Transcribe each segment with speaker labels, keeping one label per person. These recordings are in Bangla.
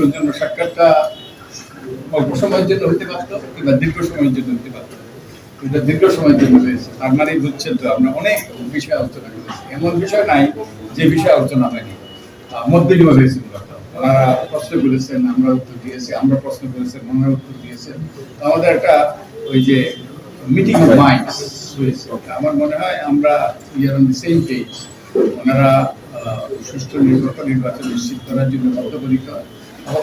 Speaker 1: সৌজন্য সাক্ষাৎটা অল্প সময়ের জন্য হতে পারতো কিংবা দীর্ঘ সময়ের জন্য হতে পারতো। এটা দীর্ঘ সময়ের জন্য হয়েছে। তার মানে বুঝছেন তো আমরা অনেক বিষয়ে আলোচনা করেছি। এমন বিষয় নাই যে বিষয়ে আলোচনা হয়নি। মত হয়েছে ওনারা প্রশ্ন করেছেন, আমরা উত্তর দিয়েছি, আমরা প্রশ্ন করেছেন, ওনারা উত্তর দিয়েছেন। আমাদের একটা ওই যে মিটিং অফ মাইন্ডস হয়েছে। আমার মনে হয় আমরা we are on the same page ওনারা সুষ্ঠু নির্বাচন নির্বাচন নিশ্চিত করার জন্য বদ্ধপরিকর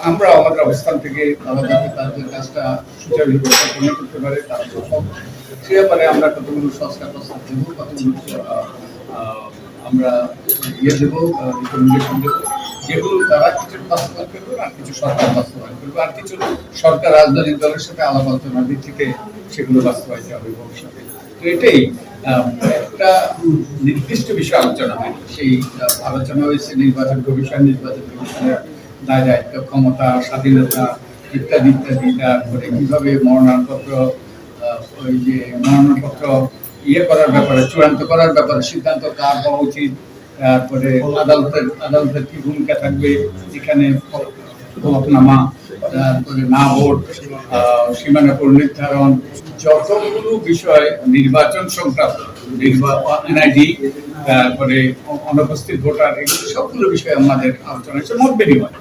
Speaker 1: আমরা আমাদের অবস্থান থেকে তারা যাতে তাদের কাজটা করতে পারে, তার সে ব্যাপারে আমরা কতগুলো সংস্কার প্রস্তাব দেবো, কতগুলো আমরা ইয়ে দেবো রিকমেন্ডেশন দেবো, যেগুলো তারা কিছু বাস্তবায়ন করবে আর কিছু সরকার বাস্তবায়ন করবে আর কিছু সরকার রাজনৈতিক দলের সাথে আলাপ আলোচনার ভিত্তিতে সেগুলো বাস্তবায়িত হবে ভবিষ্যতে। তো এটাই একটা নির্দিষ্ট বিষয় আলোচনা হয়নি সেই আলোচনা হয়েছে নির্বাচন কমিশন, নির্বাচন কমিশনের দায় দায়িত্ব, ক্ষমতা, স্বাধীনতা ইত্যাদি ইত্যাদি, তারপরে কীভাবে মনোনয়নপত্র ওই যে মনোনয়নপত্র ইয়ে করার ব্যাপারে, চূড়ান্ত করার ব্যাপারে সিদ্ধান্ত কার হওয়া উচিত, তারপরে আদালতের আদালতের কি ভূমিকা থাকবে এখানে হলফনামা তারপরে না ভোট সীমানা পুনর্নির্ধারণ যতগুলো বিষয়, নির্বাচন সংক্রান্ত এনআইডি তারপরে অনুপস্থিত ভোটার এগুলো সবগুলো বিষয় আমাদের আলোচনা হচ্ছে মত বিনিময়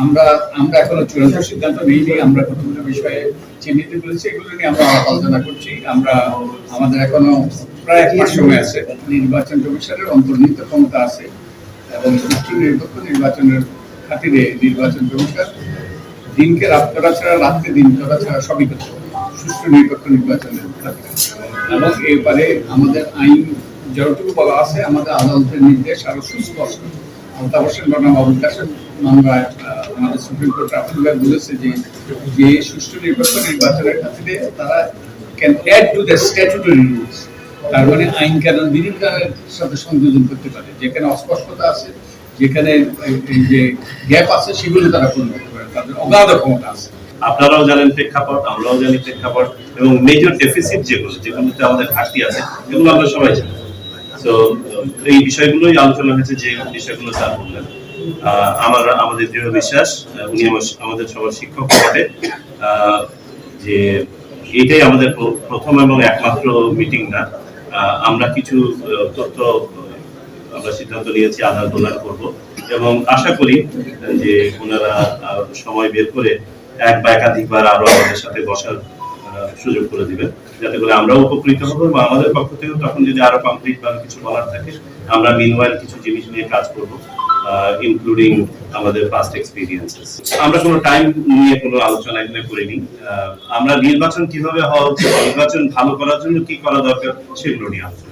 Speaker 1: আমরা আমরা এখনও চূড়ান্ত সিদ্ধান্ত নিইনি, আমরা কতগুলো বিষয়ে চিহ্নিত করেছি, এগুলো নিয়ে আমরা আলোচনা করছি। আমরা, আমাদের এখনও প্রায় এক সময় আছে। নির্বাচন কমিশনের অন্তর্নিহিত ক্ষমতা আছে এবং সুষ্ঠু নিরপেক্ষ নির্বাচনের খাতিরে নির্বাচন কমিশন দিনকে রাত করা ছাড়া দিন করা ছাড়া সবই করতে সুষ্ঠু নিরপেক্ষ নির্বাচনের এবং এবারে আমাদের আইন, যতটুকু বলা আছে, আমাদের আদালতের নির্দেশ আরও সুস্পষ্ট। মমতা হোসেন মামলায় আমাদের সুপ্রিম কোর্ট বলেছে যে যে সুষ্ঠু নিরপেক্ষ নির্বাচনের খাতিরে তারা can add to the statutory rules তার মানে আইন কানুন সাথে সংযোজন করতে পারে। যেখানে অস্পষ্টতা আছে, যেখানে যে গ্যাপ আছে, সেগুলো তারা পূরণ করতে পারে। তাদের অগাধ ক্ষমতা আছে।
Speaker 2: আপনারাও জানেন প্রেক্ষাপট, আমরাও জানি প্রেক্ষাপট, এবং মেজর ডেফিসিট যেগুলো, যেগুলোতে আমাদের ঘাটতি আছে, এগুলো আমরা সবাই জানি। তো এই বিষয়গুলোই আলোচনা হয়েছে যে বিষয়গুলো স্যার বললেন। আমার, আমাদের দৃঢ় বিশ্বাস উনি আমাদের সবার শিক্ষক বটে যে এটাই আমাদের প্রথম এবং একমাত্র মিটিং না। আমরা কিছু তথ্য আমরা সিদ্ধান্ত নিয়েছি আদান প্রদান করব। এবং আশা করি যে ওনারা সময় বের করে এক বা একাধিকবার আরও আমাদের সাথে বসার সুযোগ করে দিবেন যাতে করে আমরাও উপকৃত হব এবং আমাদের পক্ষ থেকেও তখন যদি আরও কমপ্লিট বা কিছু বলার থাকে, আমরা মিনওয়াইল কিছু জিনিস নিয়ে কাজ করব ইনক্লুডিং আমাদের পাস্ট এক্সপিরিয়েন্সেস আমরা কোনো টাইম নিয়ে কোনো আলোচনা এখানে করিনি। আমরা নির্বাচন কীভাবে হওয়া উচিত, নির্বাচন ভালো করার জন্য কি করা দরকার, সেগুলো নিয়ে আলোচনা